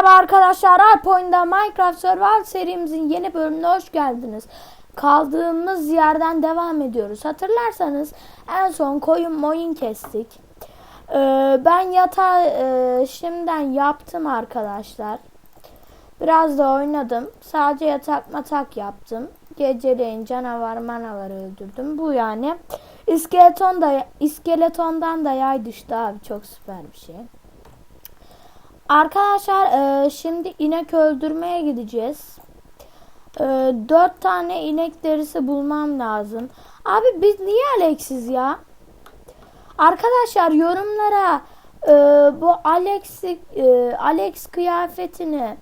Merhaba arkadaşlar, Alp Oyun'da Minecraft Survival serimizin yeni bölümüne hoş geldiniz. Kaldığımız yerden devam ediyoruz. Hatırlarsanız en son koyun moyun kestik. Ee, ben yatağı e, şimdiden yaptım arkadaşlar. Biraz da oynadım. Sadece yatak matak yaptım. Geceleyin canavar manavar öldürdüm. Bu yani. İskeleton da, iskeletondan da yay düştü abi. Çok süper bir şey. Arkadaşlar e, şimdi inek öldürmeye gideceğiz. E, dört tane inek derisi bulmam lazım. Abi biz niye Alex'iz ya? Arkadaşlar yorumlara e, bu Alex e, Alex kıyafetini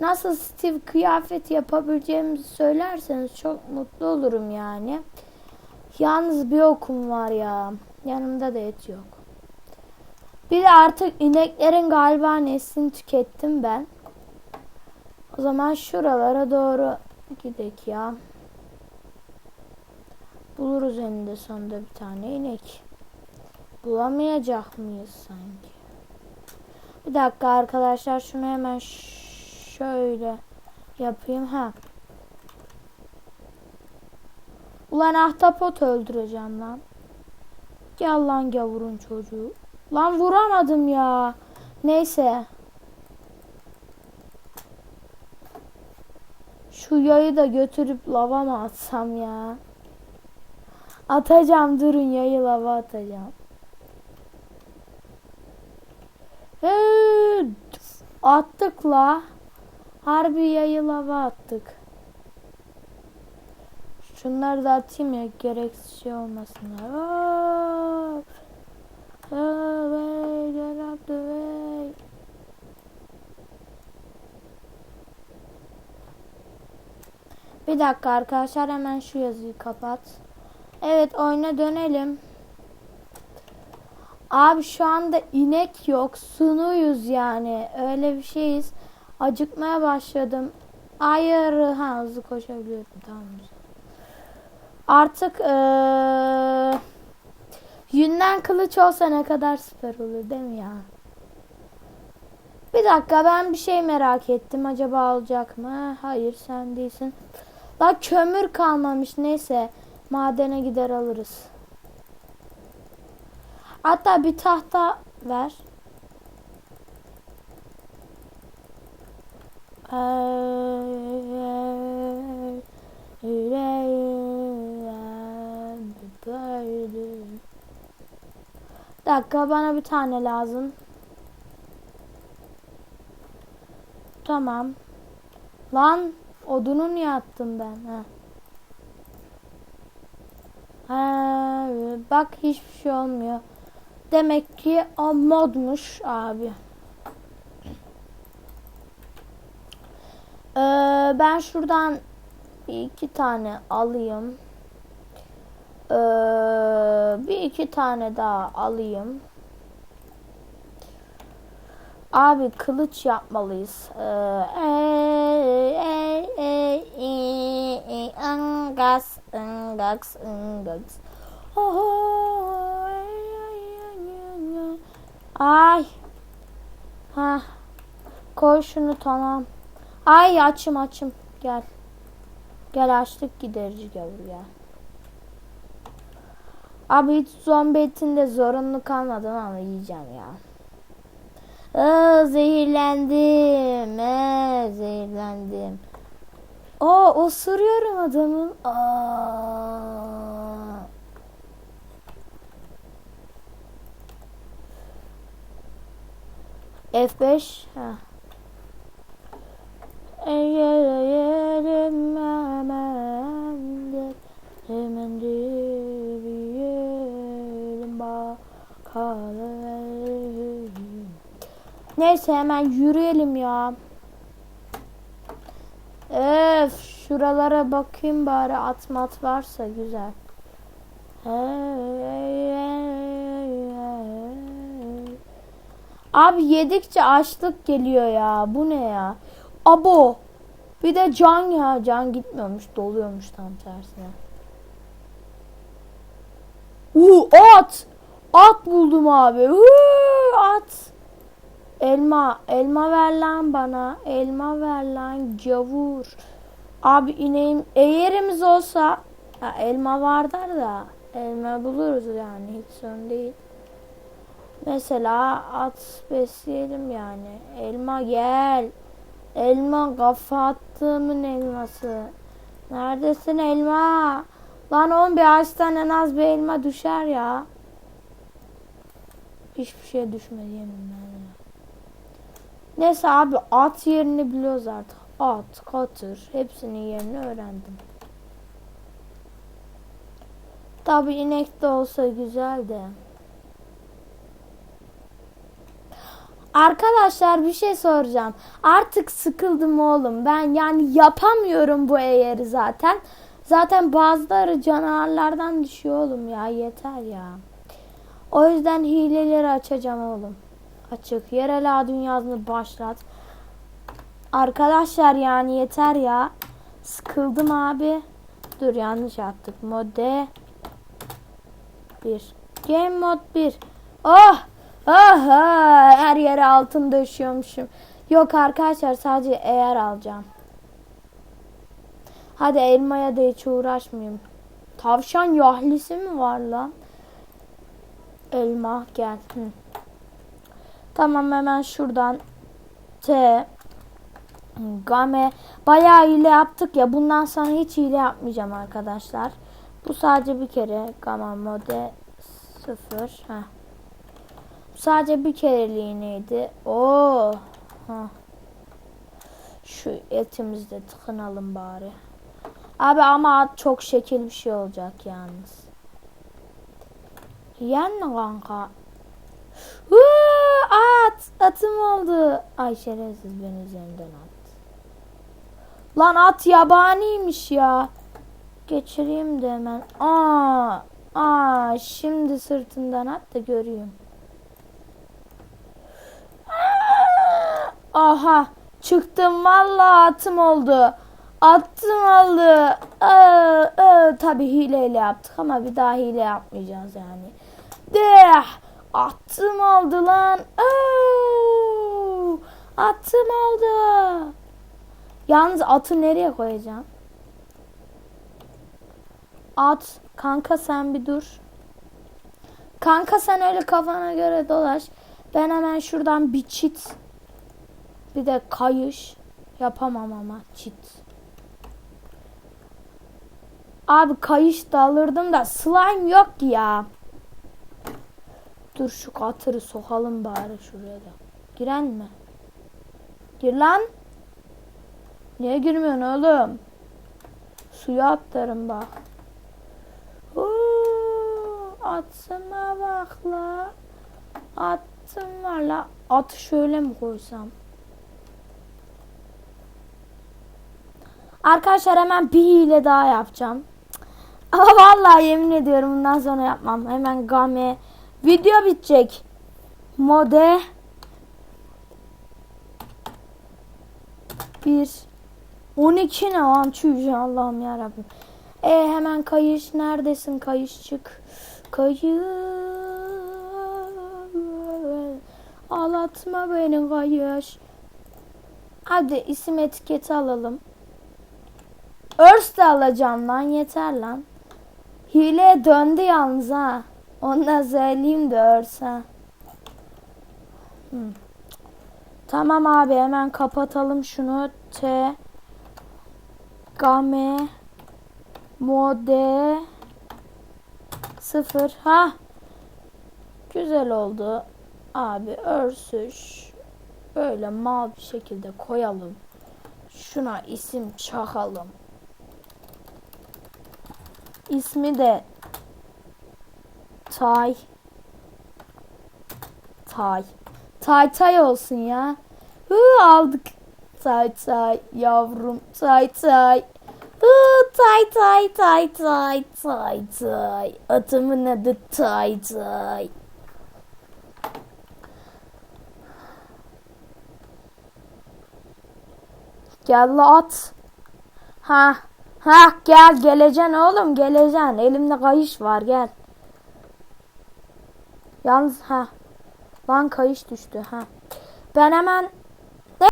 nasıl Steve kıyafeti yapabileceğimizi söylerseniz çok mutlu olurum yani. Yalnız bir okum var ya. Yanımda da et yok. Bir de artık ineklerin galiba neslini tükettim ben. O zaman şuralara doğru gidek ya. Buluruz eninde sonunda bir tane inek. Bulamayacak mıyız sanki? Bir dakika arkadaşlar şunu hemen şöyle yapayım ha. Ulan ahtapot öldüreceğim lan. Gel lan gavurun çocuğu. Lan vuramadım ya. Neyse. Şu yayı da götürüp lava mı atsam ya? Atacağım durun yayı lava atacağım. Attık la. Harbi yayı lava attık. Şunları da atayım ya gereksiz şey olmasınlar. Hop. Away, get up the way. Bir dakika arkadaşlar hemen şu yazıyı kapat. Evet oyuna dönelim. Abi şu anda inek yok. Sunuyuz yani. Öyle bir şeyiz. Acıkmaya başladım. Hayır. Ha hızlı koşabiliyorum. Tamam. Artık ee, yünden kılıç olsa ne kadar süper olur değil mi ya? Bir dakika ben bir şey merak ettim. Acaba olacak mı? Hayır sen değilsin. Bak kömür kalmamış. Neyse. Madene gider alırız. Hatta bir tahta ver. Dakika bana bir tane lazım. Tamam. Lan odunu niye attım ben? Ha. Ha, bak hiçbir şey olmuyor. Demek ki o modmuş abi. Ee, ben şuradan iki tane alayım. Ee, bir iki tane daha alayım. Abi kılıç yapmalıyız. Ay. Ha. Koy şunu tamam. Ay açım açım. Gel. Gel açlık giderici gavur ya. Abi hiç zombi etinde zorunlu kalmadım ama yiyeceğim ya. Aa, zehirlendim. Ee, zehirlendim. Aa, osuruyorum adamın. Aa. F5 ha. Yerim hemen hemen yürüyelim Neyse hemen yürüyelim ya. Öf şuralara bakayım bari at mat varsa güzel. Abi yedikçe açlık geliyor ya. Bu ne ya? Abo. Bir de can ya. Can gitmiyormuş. Doluyormuş tam tersine. Uuu at. At buldum abi. Uuu, at. Elma, elma ver lan bana. Elma ver lan gavur. Abi ineğim eğerimiz olsa ha, elma vardır da elma buluruz yani hiç sorun değil. Mesela at besleyelim yani. Elma gel. Elma kafa attığımın elması. Neredesin elma? Lan oğlum bir ağaçtan en az bir elma düşer ya. Hiçbir şey düşmedi yeminle. Neyse abi at yerini biliyoruz artık. At, katır hepsinin yerini öğrendim. Tabi inek de olsa güzel de. Arkadaşlar bir şey soracağım. Artık sıkıldım oğlum. Ben yani yapamıyorum bu eğeri zaten. Zaten bazıları canavarlardan düşüyor oğlum ya. Yeter ya. O yüzden hileleri açacağım oğlum. Açık. Yerel ağ dünyasını başlat. Arkadaşlar yani yeter ya. Sıkıldım abi. Dur yanlış yaptık. Mode 1. Game mod 1. Oh! Aha! Her yere altın döşüyormuşum. Yok arkadaşlar sadece eğer alacağım. Hadi elmaya da hiç uğraşmayayım. Tavşan yahlisi mi var lan? Elma gel. Hı. Tamam hemen şuradan T Game bayağı hile yaptık ya. Bundan sonra hiç hile yapmayacağım arkadaşlar. Bu sadece bir kere Gamma mode 0. Heh. Sadece bir kereliğineydi. Oo. Ha. Şu etimizde tıkınalım bari. Abi ama çok şekil bir şey olacak yalnız. Yen kanka? Huu, at! Atım oldu. Ay şerefsiz beni üzerinden at. Lan at yabaniymiş ya. Geçireyim de hemen. Aa, aa, şimdi sırtından at da göreyim. Aha çıktım valla atım oldu. Attım oldu. Aa, aa, tabii hileyle yaptık ama bir daha hile yapmayacağız yani. De attım oldu lan. Aa, attım oldu. Yalnız atı nereye koyacağım? At kanka sen bir dur. Kanka sen öyle kafana göre dolaş. Ben hemen şuradan bir çit bir de kayış yapamam ama çit. Abi kayış da alırdım da slime yok ya. Dur şu katırı sokalım bari şuraya da. Giren mi? Gir lan. Niye girmiyorsun oğlum? Suya atlarım bak. Huu, atıma bak la. Attım var la. Atı şöyle mi koysam? Arkadaşlar hemen bir hile daha yapacağım. Ama vallahi yemin ediyorum bundan sonra yapmam. Hemen game video bitecek. Mode bir 12 ne lan çüş Allah'ım ya Rabbim. E hemen kayış neredesin kayış çık. Kayış Ağlatma beni kayış. Hadi isim etiketi alalım. Örs de alacağım lan yeter lan. Hile döndü yalnız ha. Ondan söyleyeyim de örs ha. Hmm. Tamam abi hemen kapatalım şunu. T Game Mode 0 ha Güzel oldu. Abi örsüş böyle mal bir şekilde koyalım. Şuna isim çakalım. İsmi de Tay. Tay. Tay tay olsun ya. Hı aldık. Tay tay yavrum tay tay. Hı tay tay tay tay tay tay. Atımın adı tay tay. Gel la at. Ha. Ha gel geleceksin oğlum geleceksin. Elimde kayış var gel. Yalnız ha. Lan kayış düştü ha. Ben hemen